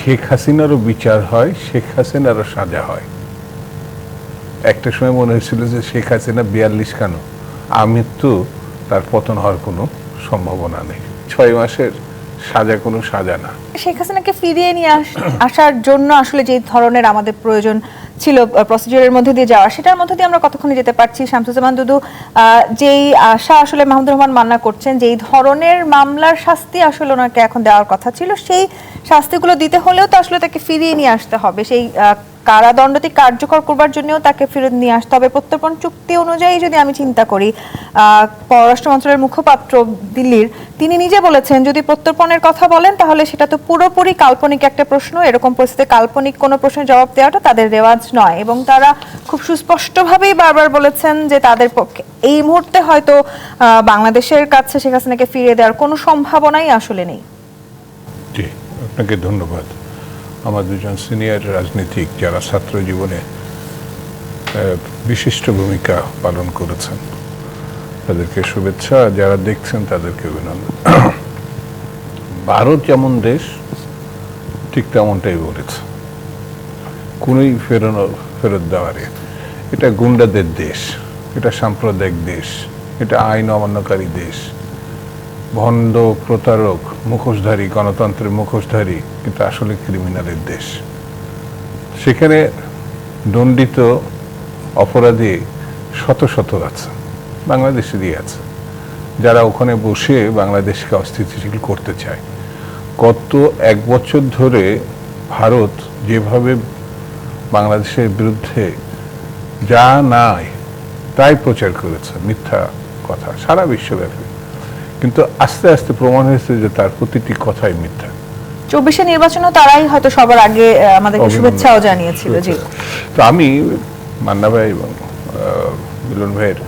শেখ হাসিনারও বিচার হয়, শেখ হাসিনারও সাজা হয়। একটা সময় মনে হয়েছিল যে শেখ হাসিনা বিয়াল্লিশ কেন? আমৃত্যু তার পতন হওয়ার কোনো সম্ভাবনা নেই। ছয় মাসের সাজা কোনো সাজা না। শেখ হাসিনাকে ফিরিয়ে নিয়ে আসার জন্য আসলে যে ধরনের আমাদের প্রয়োজন ছিল প্রসিডিউরের মধ্যে দিয়ে যাওয়া, সেটার মধ্যে দিয়ে আমরা কতক্ষণে যেতে পারছি? শামসুজ্জামান দুদু যেই আশা আসলে মাহমুদুর রহমান মান্না করছেন, যেই ধরনের মামলার শাস্তি আসলে ওনাকে এখন দেওয়ার কথা ছিল, সেই শাস্তিগুলো দিতে হলেও তো আসলে তাকে ফিরিয়ে নিয়ে আসতে হবে। সেই কারাদণ্ডটি কার্যকর করবার জন্যও তাকে ফেরত নিয়ে আসতে হবে। প্রত্যর্পণ চুক্তি অনুযায়ী যদি আমি চিন্তা করি পররাষ্ট্র মন্ত্রণালয়ের মুখপাত্র দিল্লির, তিনি নিজে বলেছেন, যদি প্রত্যর্পণের কথা বলেন, তাহলে সেটা তো পুরোপুরি কাল্পনিক একটা প্রশ্ন। এরকম পরিস্থিতিতে কাল্পনিক কোনো প্রশ্নের জবাব দেওয়াটা তাদের রেওয়াজ নয়। এবং তারা খুব সুস্পষ্টভাবেই বারবার বলেছেন যে তাদের পক্ষে এই মুহূর্তে হয়তো বাংলাদেশের কাছে হাসিনাকে ফিরিয়ে দেওয়ার কোনো সম্ভাবনাই আসলে নেই। আপনাকে ধন্যবাদ। আমার দুজন সিনিয়র রাজনীতিক যারা ছাত্র জীবনে বিশিষ্ট ভূমিকা পালন করেছেন, তাদেরকে শুভেচ্ছা। যারা দেখছেন, তাদেরকে অভিনন্দন। ভারত যেমন দেশ, ঠিক তেমনটাই বলেছে। কোনোই ফেরানো, ফেরত দেওয়ারে এটা গুন্ডাদের দেশ, এটা সাম্প্রদায়িক দেশ, এটা আইন অমান্যকারী দেশ। ভণ্ড প্রতারক, মুখোশধারী, গণতন্ত্রের মুখোশধারী, কিন্তু আসলে ক্রিমিনালের দেশ। সেখানে দণ্ডিত অপরাধী শত শত আছে, বাংলাদেশেরই আছে। যারা ওখানে বসে বাংলাদেশকে অস্থিতিশীল করতে চায়। গত এক বছর ধরে ভারত যেভাবে বাংলাদেশের বিরুদ্ধে যা নাই তাই প্রচার করেছে, মিথ্যা কথা, সারা বিশ্বব্যাপী। কিন্তু আস্তে আস্তে প্রমাণ হয়েছে যে তার প্রতিটি কথাই মিথ্যা। চব্বিশে নির্বাচনও তারাই হয়তো সবার আগে আমাদেরকে শুভেচ্ছাও জানিয়েছিল জি। তো আমি মান্না ভাই এবং মিলন ভাইয়ের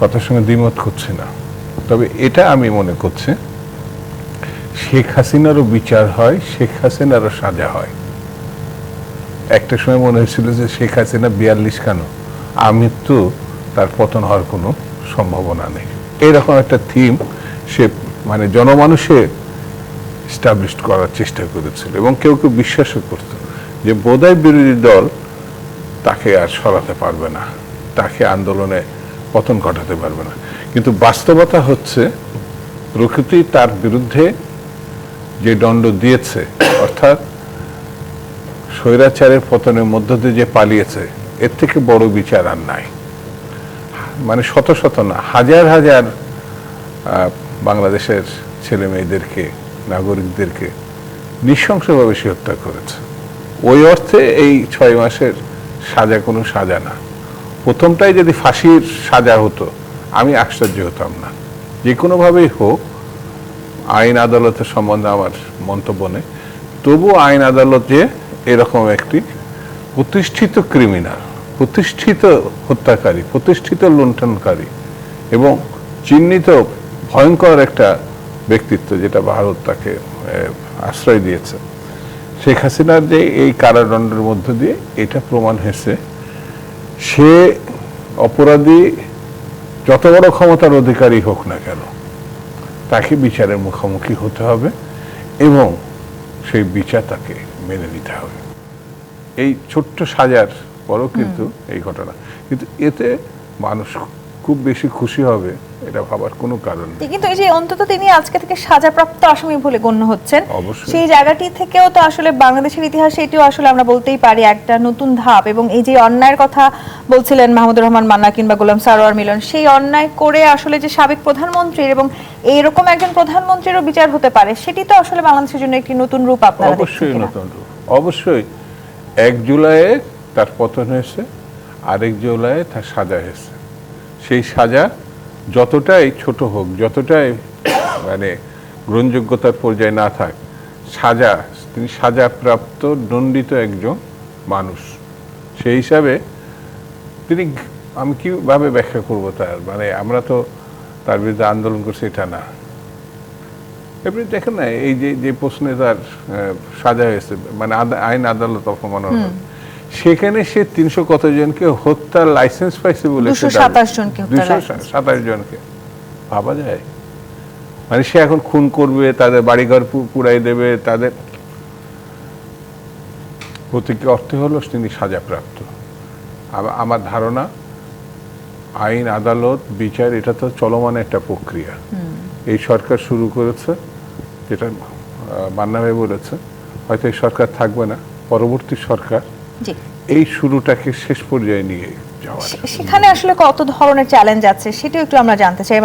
কথার সঙ্গে দ্বিমত করছি না। তবে এটা আমি মনে করছি শেখ হাসিনারও বিচার হয় শেখ হাসিনারও সাজা হয়। একটা সময় মনে হয়েছিল যে শেখ হাসিনা বিয়াল্লিশ কেন? আমৃত্যু তার পতন হওয়ার কোনো সম্ভাবনা নেই। এরকম একটা থিম সে মানে জনমানুষের স্টাবলিশ করার চেষ্টা করেছিল এবং কেউ কেউ বিশ্বাসও করত যে বোধহয় বিরোধী দল তাকে আর সরাতে পারবে না, তাকে আন্দোলনে পতন ঘটাতে পারবে না। কিন্তু বাস্তবতা হচ্ছে, প্রকৃতি তার বিরুদ্ধে যে দণ্ড দিয়েছে, অর্থাৎ স্বৈরাচারের পতনের মধ্য দিয়ে যে পালিয়েছে, এর থেকে বড় বিচার আর নাই। মানে শত শত না, হাজার হাজার বাংলাদেশের ছেলে মেয়েদেরকে নাগরিকদেরকে নৃশংসভাবে সে হত্যা করেছে। ওই অর্থে এই ছয় মাসের সাজা কোনো সাজা না। প্রথমটাই যদি ফাঁসির সাজা হতো, আমি আশ্চর্য হতাম না। যে কোনোভাবেই হোক, আইন আদালতের সম্বন্ধে আমার মন্তব্য নেই। তবু আইন আদালতে এরকম একটি প্রতিষ্ঠিত ক্রিমিনাল, প্রতিষ্ঠিত হত্যাকারী, প্রতিষ্ঠিত লুণ্ঠনকারী এবং চিহ্নিত ভয়ঙ্কর একটা ব্যক্তিত্ব যেটা ভারত তাকে আশ্রয় দিয়েছে। শেখ হাসিনার যে এই কারাদণ্ডের মধ্য দিয়ে এটা প্রমাণ হয়েছে সে অপরাধী যত বড় ক্ষমতার অধিকারী হোক না কেন তাকে বিচারের মুখোমুখি হতে হবে এবং সেই বিচার তাকে মেনে নিতে হবে। এই ছোট্ট সাজার পরও কিন্তু এই ঘটনা। কিন্তু এতে মানুষ খুব বেশি খুশি হবে এটা ভাবার কোনো কারণ নেই। কিন্তু এই যে অন্তত তিনি আজকে থেকে সাজাপ্রাপ্ত আসামি বলে গণ্য হচ্ছেন। সেই জায়গাটি থেকেও তো আসলে বাংলাদেশের ইতিহাসে এটিও আসলে আমরা বলতেই পারি একটা নতুন ধাপ এবং এই যে অন্যায়ের কথা বলছিলেন মাহমুদুর রহমান মান্না কিংবা গোলাম সারোয়ার মিলন সেই অন্যায় করে আসলে যে সাবেক প্রধানমন্ত্রীর এবং এইরকম একজন প্রধানমন্ত্রীরও বিচার হতে পারে সেটি তো আসলে বাংলাদেশের জন্য একটি নতুন রূপ আপনারা অবশ্যই নতুন রূপ। অবশ্যই এক জুলাইয়ে তার পতন হয়েছে আরেক জুলাইয়ে তার সাজা হয়েছে। সাজা যতটাই ছোট হোক যতটাই মানে গ্রহণযোগ্যতার পর্যায়ে না থাক সাজা তিনি সাজাপ্রাপ্ত দণ্ডিত একজন মানুষ। সেই হিসাবে তিনি আমি কীভাবে ব্যাখ্যা করব তার? মানে আমরা তো তার বিরুদ্ধে আন্দোলন করছি এটা না। এমনি দেখেন না এই যে যে প্রশ্নে তার সাজা হয়েছে মানে আইন আদালত অপমাননা সেখানে সে তিনশো কতজনকে হত্যার লাইসেন্স পাইছে বলে 227 জনকে সাতাশ জনকে। ভাবা যায়। মানে সে এখন খুন করবে তাদের বাড়িঘর পু- পুড়াই দেবে তাদের প্রতীকী অর্থে হলো? তিনি সাজাপ্রাপ্ত। আমার ধারণা আইন আদালত বিচার এটা তো চলমান একটা প্রক্রিয়া। এই সরকার শুরু করেছে যেটা আহ, মান্না ভাই বলেছে হয়তো এই সরকার থাকবে না পরবর্তী সরকার। এই শুরুটাকে শেষ পর্যায়ে নিয়ে যাওয়া। সেখানে আসলে কত ধরনের চ্যালেঞ্জ আছে সেটাও একটু আমরা জানতে চাই।